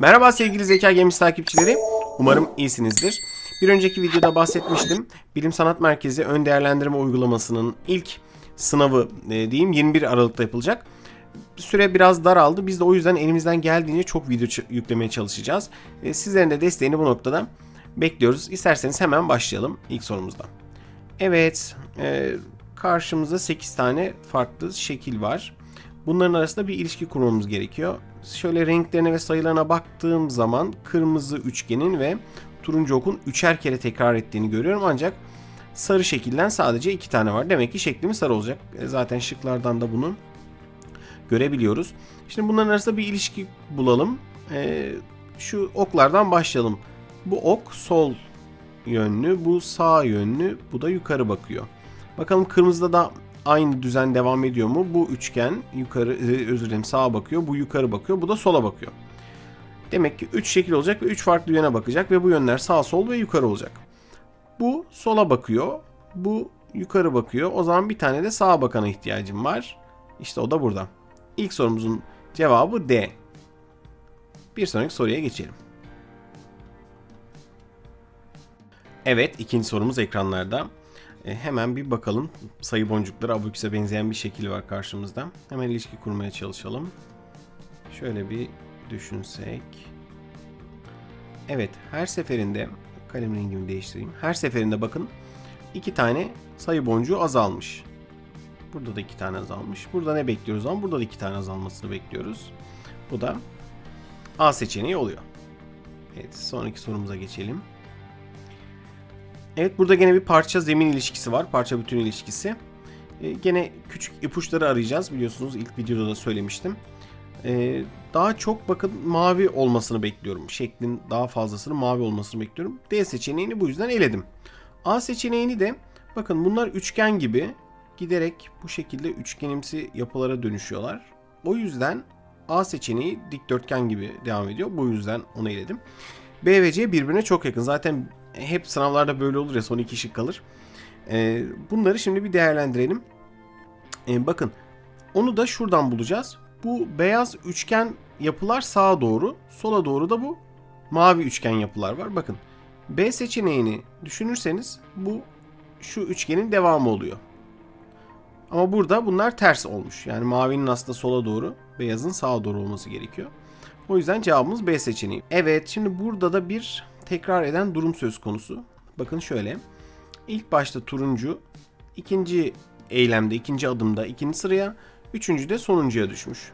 Merhaba sevgili Zeka Gemisi takipçileri. Umarım iyisinizdir. Bir önceki videoda bahsetmiştim. Bilim Sanat Merkezi ön değerlendirme uygulamasının ilk sınavı e, diyeyim 21 Aralık'ta yapılacak. Süre biraz daraldı. Biz de o yüzden elimizden geldiğince çok video yüklemeye çalışacağız. E, sizlerin de desteğini bu noktada bekliyoruz. İsterseniz hemen başlayalım ilk sorumuzdan. Evet, e, karşımızda 8 tane farklı şekil var. Bunların arasında bir ilişki kurmamız gerekiyor. Şöyle renklerine ve sayılarına baktığım zaman kırmızı üçgenin ve turuncu okun üçer kere tekrar ettiğini görüyorum ancak sarı şekilden sadece iki tane var. Demek ki şeklimiz sarı olacak. E, Zaten şıklardan da bunu görebiliyoruz. Şimdi bunların arasında bir ilişki bulalım. E, şu oklardan başlayalım. Bu ok sol yönlü, bu sağ yönlü, bu da yukarı bakıyor. Bakalım kırmızıda da aynı düzen devam ediyor mu? Bu üçgen yukarı, e, özür dilerim sağa bakıyor, bu yukarı bakıyor, bu da sola bakıyor. Demek ki 3 şekil olacak ve 3 farklı yöne bakacak ve bu yönler sağ, sol ve yukarı olacak. Bu sola bakıyor, bu yukarı bakıyor. O zaman bir tane de sağa bakana ihtiyacım var. İşte o da burada. İlk sorumuzun cevabı D. Bir sonraki soruya geçelim. Evet, ikinci sorumuz ekranlarda. E, hemen bir bakalım. Sayı boncukları abaküse benzeyen bir şekil var karşımızda. Hemen ilişki kurmaya çalışalım. Şöyle bir düşünsek. Evet, her seferinde kalem rengimi değiştireyim. Her seferinde bakın iki tane sayı boncuğu azalmış. Burada da iki tane azalmış. Burada ne bekliyoruz ama burada da iki tane azalmasını bekliyoruz. Bu da A seçeneği oluyor. Evet, sonraki sorumuza geçelim. Evet burada gene bir parça zemin ilişkisi var. Parça bütün ilişkisi. Ee, gene küçük ipuçları arayacağız. Biliyorsunuz ilk videoda da söylemiştim. Ee, daha çok bakın mavi olmasını bekliyorum. Şeklin daha fazlasını mavi olmasını bekliyorum. D seçeneğini bu yüzden eledim. A seçeneğini de bakın bunlar üçgen gibi giderek bu şekilde üçgenimsi yapılara dönüşüyorlar. O yüzden A seçeneği dikdörtgen gibi devam ediyor. Bu yüzden onu eledim. B ve C birbirine çok yakın. Zaten hep sınavlarda böyle olur ya son iki şık kalır. Ee, bunları şimdi bir değerlendirelim. Ee, bakın onu da şuradan bulacağız. Bu beyaz üçgen yapılar sağa doğru, sola doğru da bu mavi üçgen yapılar var. Bakın B seçeneğini düşünürseniz bu şu üçgenin devamı oluyor. Ama burada bunlar ters olmuş. Yani mavinin aslında sola doğru, beyazın sağa doğru olması gerekiyor. O yüzden cevabımız B seçeneği. Evet şimdi burada da bir tekrar eden durum söz konusu. Bakın şöyle. İlk başta turuncu, ikinci eylemde, ikinci adımda ikinci sıraya, üçüncü de sonuncuya düşmüş.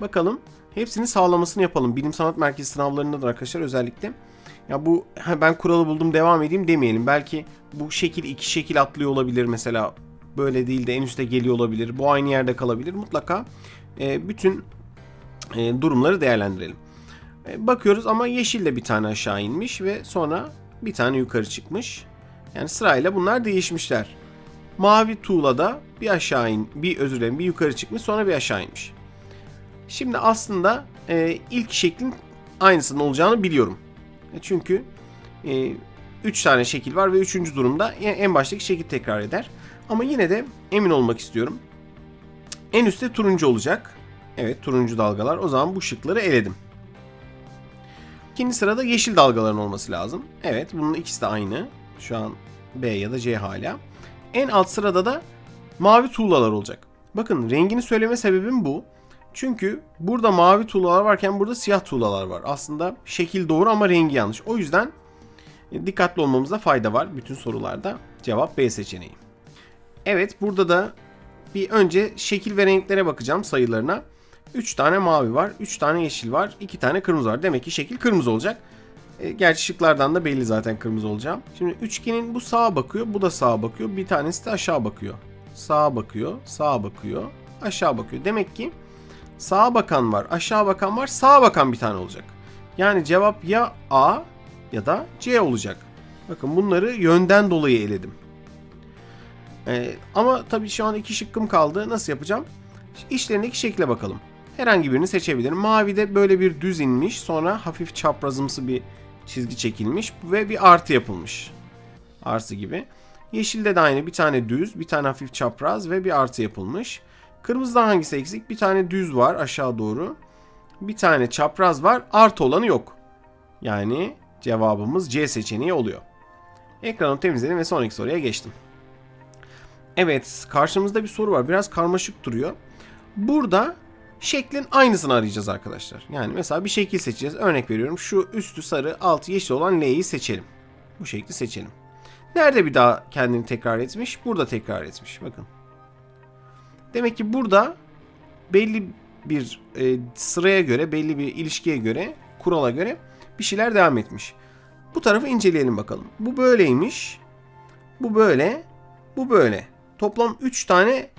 Bakalım hepsini sağlamasını yapalım. Bilim Sanat Merkezi sınavlarında da arkadaşlar özellikle. Ya bu ben kuralı buldum devam edeyim demeyelim. Belki bu şekil iki şekil atlıyor olabilir mesela. Böyle değil de en üste geliyor olabilir. Bu aynı yerde kalabilir. Mutlaka e, bütün e, durumları değerlendirelim. E, bakıyoruz ama yeşil de bir tane aşağı inmiş ve sonra bir tane yukarı çıkmış. Yani sırayla bunlar değişmişler. Mavi tuğla da bir aşağı in, bir özür dilerim bir yukarı çıkmış sonra bir aşağı inmiş. Şimdi aslında e, ilk şeklin aynısının olacağını biliyorum. E, çünkü 3 tane şekil var ve üçüncü durumda en baştaki şekil tekrar eder. Ama yine de emin olmak istiyorum. En üstte turuncu olacak. Evet turuncu dalgalar. O zaman bu şıkları eledim. İkinci sırada yeşil dalgaların olması lazım. Evet bunun ikisi de aynı. Şu an B ya da C hala. En alt sırada da mavi tuğlalar olacak. Bakın rengini söyleme sebebim bu. Çünkü burada mavi tuğlalar varken burada siyah tuğlalar var. Aslında şekil doğru ama rengi yanlış. O yüzden dikkatli olmamızda fayda var bütün sorularda. Cevap B seçeneği. Evet burada da bir önce şekil ve renklere bakacağım sayılarına. 3 tane mavi var, 3 tane yeşil var, 2 tane kırmızı var. Demek ki şekil kırmızı olacak. E, gerçi şıklardan da belli zaten kırmızı olacağım. Şimdi üçgenin bu sağa bakıyor, bu da sağa bakıyor. Bir tanesi de aşağı bakıyor. Sağa bakıyor, sağa bakıyor, aşağı bakıyor. Demek ki sağa bakan var, aşağı bakan var, sağa bakan bir tane olacak. Yani cevap ya A ya da C olacak. Bakın bunları yönden dolayı eledim. Ee, ama tabii şu an iki şıkkım kaldı. Nasıl yapacağım? İşlerindeki şekle bakalım. Herhangi birini seçebilirim. Mavide böyle bir düz inmiş. Sonra hafif çaprazımsı bir çizgi çekilmiş. Ve bir artı yapılmış. Artı gibi. Yeşilde de aynı. Bir tane düz, bir tane hafif çapraz ve bir artı yapılmış. Kırmızıda hangisi eksik? Bir tane düz var aşağı doğru. Bir tane çapraz var. Artı olanı yok. Yani cevabımız C seçeneği oluyor. Ekranı temizledim ve sonraki soruya geçtim. Evet, karşımızda bir soru var. Biraz karmaşık duruyor. Burada şeklin aynısını arayacağız arkadaşlar. Yani mesela bir şekil seçeceğiz. Örnek veriyorum. Şu üstü sarı, altı yeşil olan L'yi seçelim. Bu şekli seçelim. Nerede bir daha kendini tekrar etmiş? Burada tekrar etmiş. Bakın. Demek ki burada belli bir e, sıraya göre, belli bir ilişkiye göre, kurala göre bir şeyler devam etmiş. Bu tarafı inceleyelim bakalım. Bu böyleymiş. Bu böyle. Bu böyle. Toplam 3 tane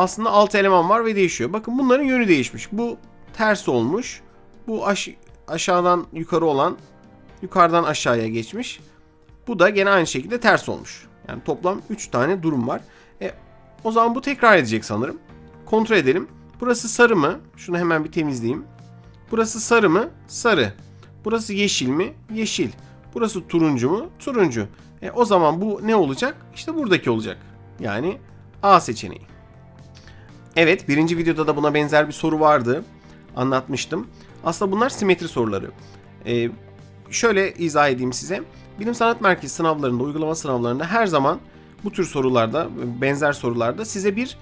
aslında alt eleman var ve değişiyor. Bakın bunların yönü değişmiş. Bu ters olmuş. Bu aş aşağıdan yukarı olan yukarıdan aşağıya geçmiş. Bu da gene aynı şekilde ters olmuş. Yani toplam 3 tane durum var. E, o zaman bu tekrar edecek sanırım. Kontrol edelim. Burası sarı mı? Şunu hemen bir temizleyeyim. Burası sarı mı? Sarı. Burası yeşil mi? Yeşil. Burası turuncu mu? Turuncu. E, o zaman bu ne olacak? İşte buradaki olacak. Yani A seçeneği. Evet birinci videoda da buna benzer bir soru vardı. Anlatmıştım. Aslında bunlar simetri soruları. Ee, şöyle izah edeyim size. Bilim Sanat Merkezi sınavlarında, uygulama sınavlarında her zaman bu tür sorularda, benzer sorularda size bir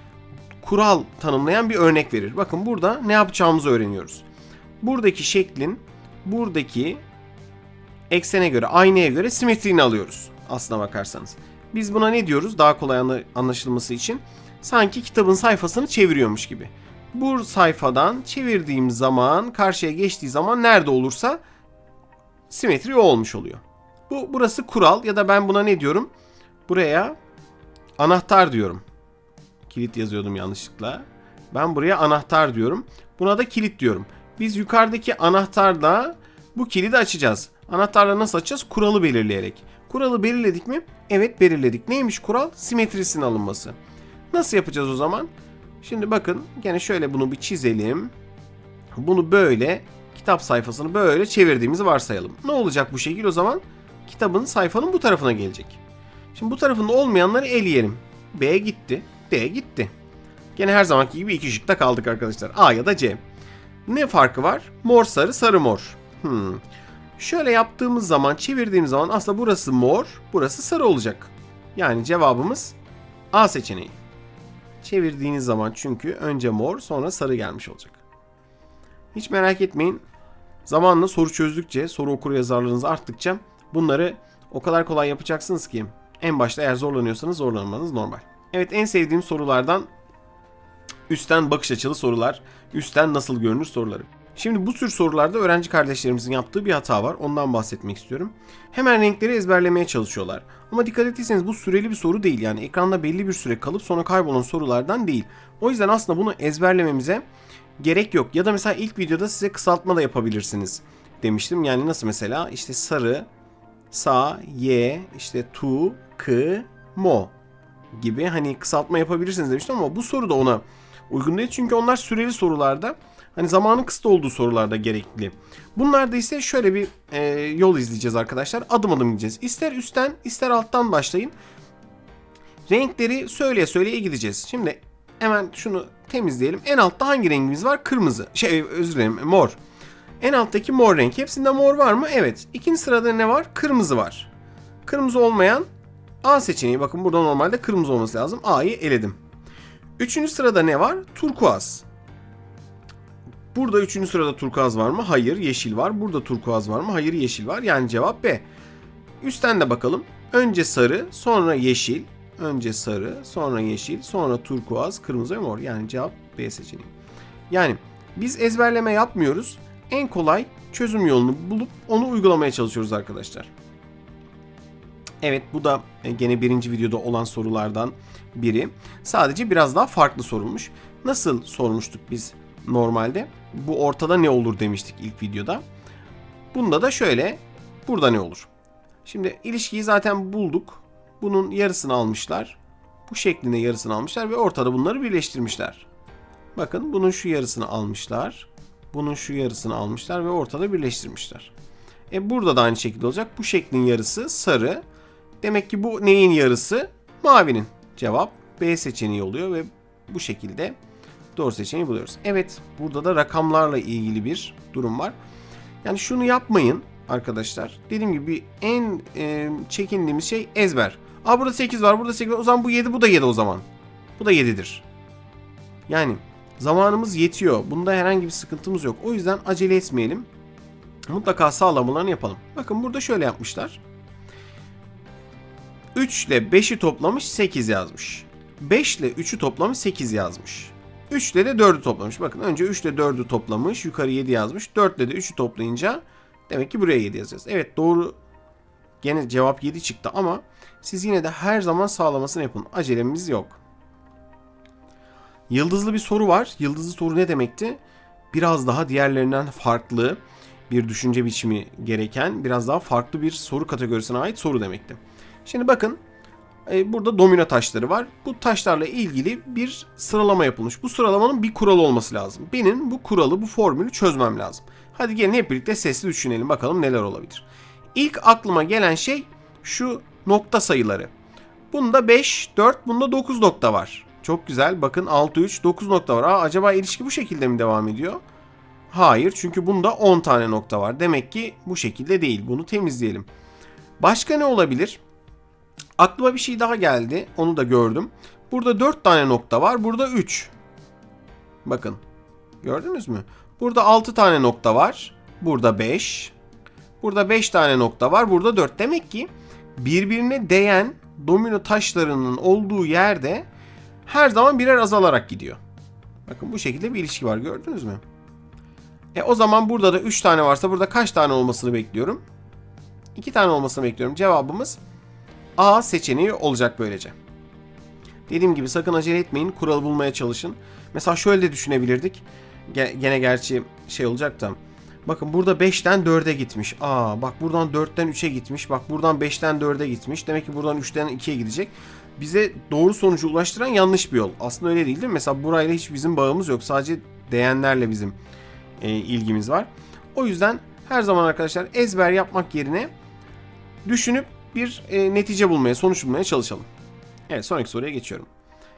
kural tanımlayan bir örnek verir. Bakın burada ne yapacağımızı öğreniyoruz. Buradaki şeklin buradaki eksene göre, aynaya göre simetriğini alıyoruz aslına bakarsanız. Biz buna ne diyoruz daha kolay anla- anlaşılması için? Sanki kitabın sayfasını çeviriyormuş gibi. Bu sayfadan çevirdiğim zaman, karşıya geçtiği zaman nerede olursa simetri o olmuş oluyor. Bu burası kural ya da ben buna ne diyorum? Buraya anahtar diyorum. Kilit yazıyordum yanlışlıkla. Ben buraya anahtar diyorum. Buna da kilit diyorum. Biz yukarıdaki anahtarla bu kilidi açacağız. Anahtarla nasıl açacağız? Kuralı belirleyerek. Kuralı belirledik mi? Evet belirledik. Neymiş kural? Simetrisinin alınması. Nasıl yapacağız o zaman? Şimdi bakın gene şöyle bunu bir çizelim. Bunu böyle kitap sayfasını böyle çevirdiğimizi varsayalım. Ne olacak bu şekil o zaman? Kitabın sayfanın bu tarafına gelecek. Şimdi bu tarafında olmayanları eleyelim. B gitti. D gitti. Gene her zamanki gibi iki şıkta kaldık arkadaşlar. A ya da C. Ne farkı var? Mor sarı sarı mor. Hmm. Şöyle yaptığımız zaman çevirdiğimiz zaman aslında burası mor burası sarı olacak. Yani cevabımız A seçeneği. Çevirdiğiniz zaman çünkü önce mor sonra sarı gelmiş olacak. Hiç merak etmeyin. Zamanla soru çözdükçe, soru okur yazarlığınız arttıkça bunları o kadar kolay yapacaksınız ki en başta eğer zorlanıyorsanız zorlanmanız normal. Evet en sevdiğim sorulardan üstten bakış açılı sorular, üstten nasıl görünür soruları. Şimdi bu tür sorularda öğrenci kardeşlerimizin yaptığı bir hata var. Ondan bahsetmek istiyorum. Hemen renkleri ezberlemeye çalışıyorlar. Ama dikkat ettiyseniz bu süreli bir soru değil. Yani ekranda belli bir süre kalıp sonra kaybolan sorulardan değil. O yüzden aslında bunu ezberlememize gerek yok. Ya da mesela ilk videoda size kısaltma da yapabilirsiniz demiştim. Yani nasıl mesela işte sarı, sa, ye, işte tu, kı, mo gibi hani kısaltma yapabilirsiniz demiştim ama bu soru da ona uygun değil. Çünkü onlar süreli sorularda hani zamanın kısıtlı olduğu sorularda gerekli. Bunlarda ise şöyle bir e, yol izleyeceğiz arkadaşlar. Adım adım gideceğiz. İster üstten ister alttan başlayın. Renkleri söyleye söyleye gideceğiz. Şimdi hemen şunu temizleyelim. En altta hangi rengimiz var? Kırmızı. Şey özür dilerim mor. En alttaki mor renk. Hepsinde mor var mı? Evet. İkinci sırada ne var? Kırmızı var. Kırmızı olmayan A seçeneği. Bakın burada normalde kırmızı olması lazım. A'yı eledim. Üçüncü sırada ne var? Turkuaz. Burada üçüncü sırada turkuaz var mı? Hayır. Yeşil var. Burada turkuaz var mı? Hayır. Yeşil var. Yani cevap B. Üstten de bakalım. Önce sarı, sonra yeşil. Önce sarı, sonra yeşil, sonra turkuaz, kırmızı ve mor. Yani cevap B seçeneği. Yani biz ezberleme yapmıyoruz. En kolay çözüm yolunu bulup onu uygulamaya çalışıyoruz arkadaşlar. Evet bu da e, gene birinci videoda olan sorulardan biri. Sadece biraz daha farklı sorulmuş. Nasıl sormuştuk biz normalde? Bu ortada ne olur demiştik ilk videoda. Bunda da şöyle. Burada ne olur? Şimdi ilişkiyi zaten bulduk. Bunun yarısını almışlar. Bu şeklinde yarısını almışlar ve ortada bunları birleştirmişler. Bakın bunun şu yarısını almışlar. Bunun şu yarısını almışlar ve ortada birleştirmişler. E burada da aynı şekilde olacak. Bu şeklin yarısı sarı. Demek ki bu neyin yarısı? Mavinin. Cevap B seçeneği oluyor ve bu şekilde Doğru seçeneği buluyoruz. Evet burada da rakamlarla ilgili bir durum var. Yani şunu yapmayın arkadaşlar. Dediğim gibi en e, çekindiğimiz şey ezber. Aa burada 8 var burada 8 var. O zaman bu 7 bu da 7 o zaman. Bu da 7'dir. Yani zamanımız yetiyor. Bunda herhangi bir sıkıntımız yok. O yüzden acele etmeyelim. Mutlaka sağlamalarını yapalım. Bakın burada şöyle yapmışlar. 3 ile 5'i toplamış 8 yazmış. 5 ile 3'ü toplamış 8 yazmış. 3 ile de 4'ü toplamış. Bakın önce 3 ile 4'ü toplamış. Yukarı 7 yazmış. 4 ile de 3'ü toplayınca demek ki buraya 7 yazacağız. Evet doğru. Gene cevap 7 çıktı ama siz yine de her zaman sağlamasını yapın. Acelemiz yok. Yıldızlı bir soru var. Yıldızlı soru ne demekti? Biraz daha diğerlerinden farklı bir düşünce biçimi gereken, biraz daha farklı bir soru kategorisine ait soru demekti. Şimdi bakın e, burada domino taşları var. Bu taşlarla ilgili bir sıralama yapılmış. Bu sıralamanın bir kuralı olması lazım. Benim bu kuralı, bu formülü çözmem lazım. Hadi gelin hep birlikte sesli düşünelim bakalım neler olabilir. İlk aklıma gelen şey şu nokta sayıları. Bunda 5, 4, bunda 9 nokta var. Çok güzel. Bakın 6, 3, 9 nokta var. Aa, acaba ilişki bu şekilde mi devam ediyor? Hayır çünkü bunda 10 tane nokta var. Demek ki bu şekilde değil. Bunu temizleyelim. Başka ne olabilir? Aklıma bir şey daha geldi. Onu da gördüm. Burada 4 tane nokta var. Burada 3. Bakın. Gördünüz mü? Burada 6 tane nokta var. Burada 5. Burada 5 tane nokta var. Burada 4. Demek ki birbirine değen domino taşlarının olduğu yerde her zaman birer azalarak gidiyor. Bakın bu şekilde bir ilişki var. Gördünüz mü? E o zaman burada da 3 tane varsa burada kaç tane olmasını bekliyorum? 2 tane olmasını bekliyorum. Cevabımız A seçeneği olacak böylece. Dediğim gibi sakın acele etmeyin. Kural bulmaya çalışın. Mesela şöyle de düşünebilirdik. Gene gerçi şey olacak da. Bakın burada 5'ten 4'e gitmiş. Aa bak buradan 4'ten 3'e gitmiş. Bak buradan 5'ten 4'e gitmiş. Demek ki buradan 3'ten 2'ye gidecek. Bize doğru sonucu ulaştıran yanlış bir yol. Aslında öyle değil değil mi? Mesela burayla hiç bizim bağımız yok. Sadece değenlerle bizim e, ilgimiz var. O yüzden her zaman arkadaşlar ezber yapmak yerine düşünüp bir e, netice bulmaya, sonuç bulmaya çalışalım. Evet sonraki soruya geçiyorum.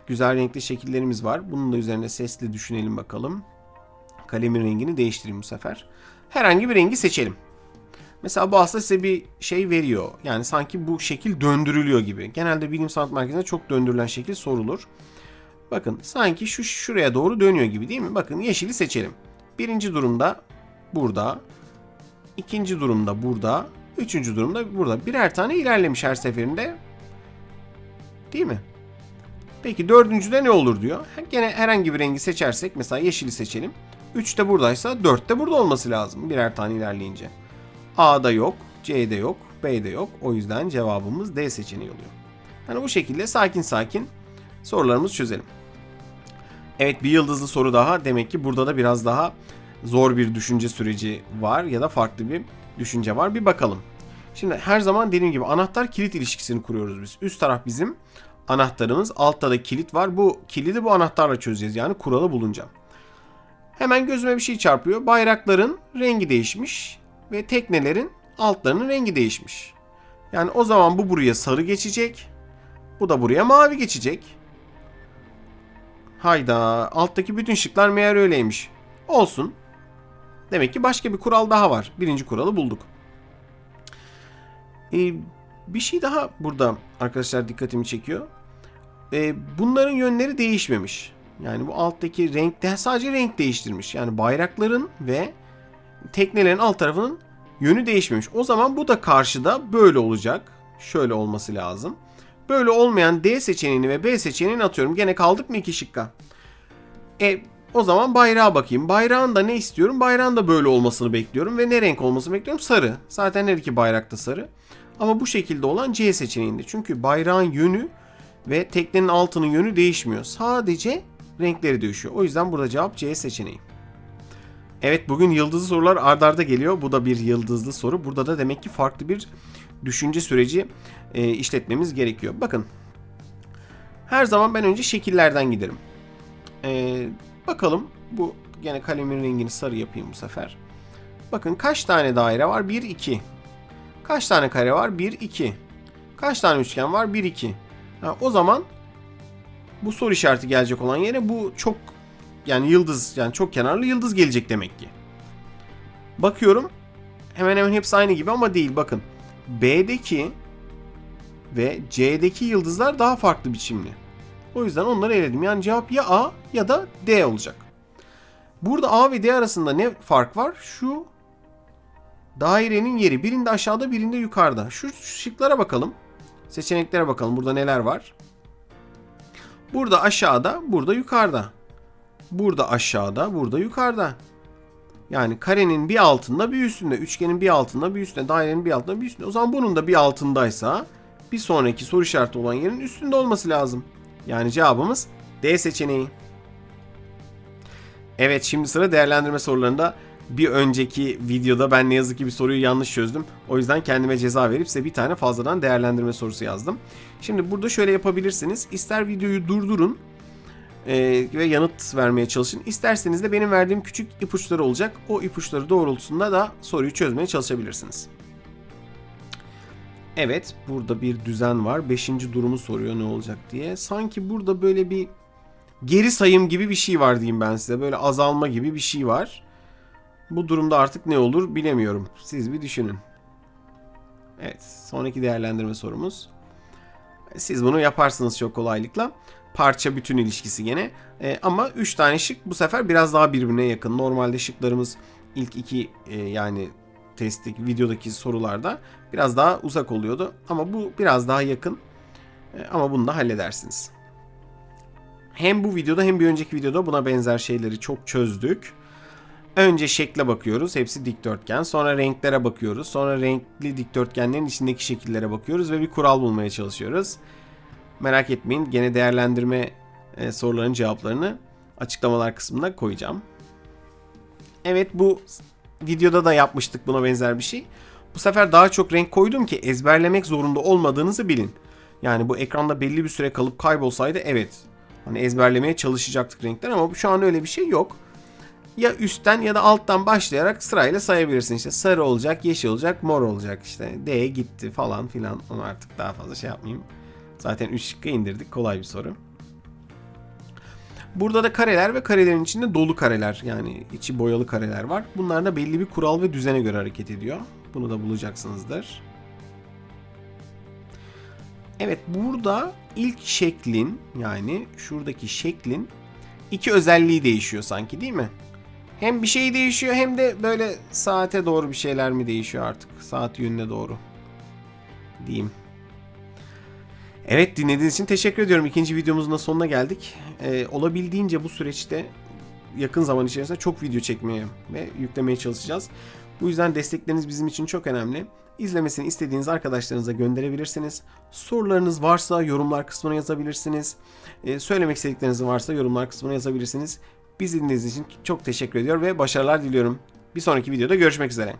Güzel renkli şekillerimiz var. Bunun da üzerine sesli düşünelim bakalım. Kalemin rengini değiştireyim bu sefer. Herhangi bir rengi seçelim. Mesela bu aslında size bir şey veriyor. Yani sanki bu şekil döndürülüyor gibi. Genelde bilim sanat merkezinde çok döndürülen şekil sorulur. Bakın sanki şu şuraya doğru dönüyor gibi değil mi? Bakın yeşili seçelim. Birinci durumda burada. ikinci durumda burada. Üçüncü durumda burada. Birer tane ilerlemiş her seferinde. Değil mi? Peki dördüncüde ne olur diyor. Gene herhangi bir rengi seçersek mesela yeşili seçelim. 3 de buradaysa 4 de burada olması lazım birer tane ilerleyince. A'da yok, C'de yok, B'de yok. O yüzden cevabımız D seçeneği oluyor. Yani bu şekilde sakin sakin sorularımızı çözelim. Evet bir yıldızlı soru daha. Demek ki burada da biraz daha zor bir düşünce süreci var ya da farklı bir düşünce var. Bir bakalım. Şimdi her zaman dediğim gibi anahtar kilit ilişkisini kuruyoruz biz. Üst taraf bizim anahtarımız. Altta da kilit var. Bu kilidi bu anahtarla çözeceğiz. Yani kuralı bulunca. Hemen gözüme bir şey çarpıyor. Bayrakların rengi değişmiş ve teknelerin altlarının rengi değişmiş. Yani o zaman bu buraya sarı geçecek. Bu da buraya mavi geçecek. Hayda alttaki bütün şıklar meğer öyleymiş. Olsun. Demek ki başka bir kural daha var. Birinci kuralı bulduk. Ee, bir şey daha burada arkadaşlar dikkatimi çekiyor. Ee, bunların yönleri değişmemiş. Yani bu alttaki renkte sadece renk değiştirmiş. Yani bayrakların ve teknelerin alt tarafının yönü değişmemiş. O zaman bu da karşıda böyle olacak. Şöyle olması lazım. Böyle olmayan D seçeneğini ve B seçeneğini atıyorum. Gene kaldık mı iki şıkka? E o zaman bayrağa bakayım. Bayrağın da ne istiyorum? Bayrağın da böyle olmasını bekliyorum. Ve ne renk olmasını bekliyorum? Sarı. Zaten her iki bayrakta sarı. Ama bu şekilde olan C seçeneğinde. Çünkü bayrağın yönü ve teknenin altının yönü değişmiyor. Sadece renkleri değişiyor. O yüzden burada cevap C seçeneği. Evet bugün yıldızlı sorular ardarda arda geliyor. Bu da bir yıldızlı soru. Burada da demek ki farklı bir düşünce süreci e, işletmemiz gerekiyor. Bakın. Her zaman ben önce şekillerden giderim. E, bakalım bu gene kalemin rengini sarı yapayım bu sefer. Bakın kaç tane daire var? 1, 2. Kaç tane kare var? 1, 2. Kaç tane üçgen var? 1, 2. Ha, o zaman bu soru işareti gelecek olan yere bu çok yani yıldız yani çok kenarlı yıldız gelecek demek ki. Bakıyorum hemen hemen hepsi aynı gibi ama değil bakın. B'deki ve C'deki yıldızlar daha farklı biçimli. O yüzden onları eledim. Yani cevap ya A ya da D olacak. Burada A ve D arasında ne fark var? Şu dairenin yeri. Birinde aşağıda birinde yukarıda. Şu şıklara bakalım. Seçeneklere bakalım. Burada neler var? Burada aşağıda, burada yukarıda. Burada aşağıda, burada yukarıda. Yani karenin bir altında bir üstünde, üçgenin bir altında bir üstünde, dairenin bir altında bir üstünde. O zaman bunun da bir altındaysa bir sonraki soru işareti olan yerin üstünde olması lazım. Yani cevabımız D seçeneği. Evet şimdi sıra değerlendirme sorularında. Bir önceki videoda ben ne yazık ki bir soruyu yanlış çözdüm. O yüzden kendime ceza verip size bir tane fazladan değerlendirme sorusu yazdım. Şimdi burada şöyle yapabilirsiniz. İster videoyu durdurun e, ve yanıt vermeye çalışın. İsterseniz de benim verdiğim küçük ipuçları olacak. O ipuçları doğrultusunda da soruyu çözmeye çalışabilirsiniz. Evet, burada bir düzen var. Beşinci durumu soruyor ne olacak diye. Sanki burada böyle bir geri sayım gibi bir şey var diyeyim ben size. Böyle azalma gibi bir şey var. Bu durumda artık ne olur bilemiyorum. Siz bir düşünün. Evet, sonraki değerlendirme sorumuz. Siz bunu yaparsınız çok kolaylıkla. Parça bütün ilişkisi gene. Ee, ama 3 tane şık bu sefer biraz daha birbirine yakın. Normalde şıklarımız ilk iki e, yani testlik videodaki sorularda biraz daha uzak oluyordu. Ama bu biraz daha yakın. E, ama bunu da halledersiniz. Hem bu videoda hem bir önceki videoda buna benzer şeyleri çok çözdük. Önce şekle bakıyoruz. Hepsi dikdörtgen. Sonra renklere bakıyoruz. Sonra renkli dikdörtgenlerin içindeki şekillere bakıyoruz ve bir kural bulmaya çalışıyoruz. Merak etmeyin. Gene değerlendirme e, soruların cevaplarını açıklamalar kısmına koyacağım. Evet bu videoda da yapmıştık buna benzer bir şey. Bu sefer daha çok renk koydum ki ezberlemek zorunda olmadığınızı bilin. Yani bu ekranda belli bir süre kalıp kaybolsaydı evet. Hani ezberlemeye çalışacaktık renkler ama şu an öyle bir şey yok. Ya üstten ya da alttan başlayarak sırayla sayabilirsin. İşte sarı olacak, yeşil olacak, mor olacak işte. D gitti falan filan. Onu artık daha fazla şey yapmayayım. Zaten 3 şıkkı indirdik. Kolay bir soru. Burada da kareler ve karelerin içinde dolu kareler yani içi boyalı kareler var. Bunlar da belli bir kural ve düzene göre hareket ediyor. Bunu da bulacaksınızdır. Evet burada ilk şeklin yani şuradaki şeklin iki özelliği değişiyor sanki değil mi? Hem bir şey değişiyor hem de böyle saate doğru bir şeyler mi değişiyor artık? Saat yönüne doğru diyeyim. Evet dinlediğiniz için teşekkür ediyorum. İkinci videomuzun da sonuna geldik. Ee, olabildiğince bu süreçte yakın zaman içerisinde çok video çekmeye ve yüklemeye çalışacağız. Bu yüzden destekleriniz bizim için çok önemli. İzlemesini istediğiniz arkadaşlarınıza gönderebilirsiniz. Sorularınız varsa yorumlar kısmına yazabilirsiniz. Ee, söylemek istedikleriniz varsa yorumlar kısmına yazabilirsiniz. Biz dinlediğiniz için çok teşekkür ediyor ve başarılar diliyorum. Bir sonraki videoda görüşmek üzere.